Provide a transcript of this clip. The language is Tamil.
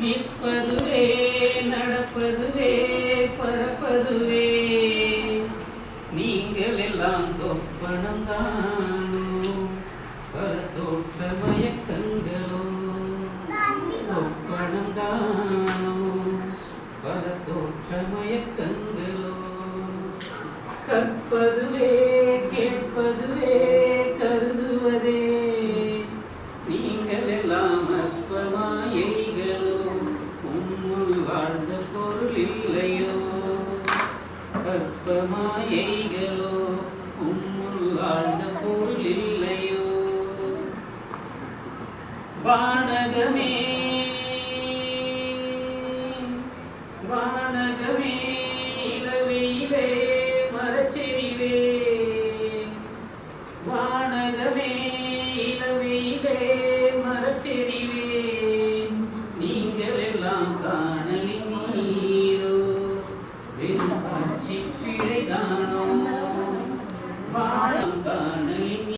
நிற்பதுவே நடப்பதுவே பறப்பதுவே நீங்கள் எல்லாம் சொப்பனந்தானோ பல தோற்ற மயக்கங்களோ? சொப்பனந்தானோ பல தோற்ற மயக்கங்களோ? கற்பதுவே மாயைகளோ உம்முள் ஆழ்ந்த பொருள் இல்லையோ வானகமே வானகமே இளவெயிலே மரச்செறிவே. வானகமே இளவெயிலே மரச்செறிவே. நீங்கள் எல்லாம் காணலி நீரோ. வெறும் காட்சி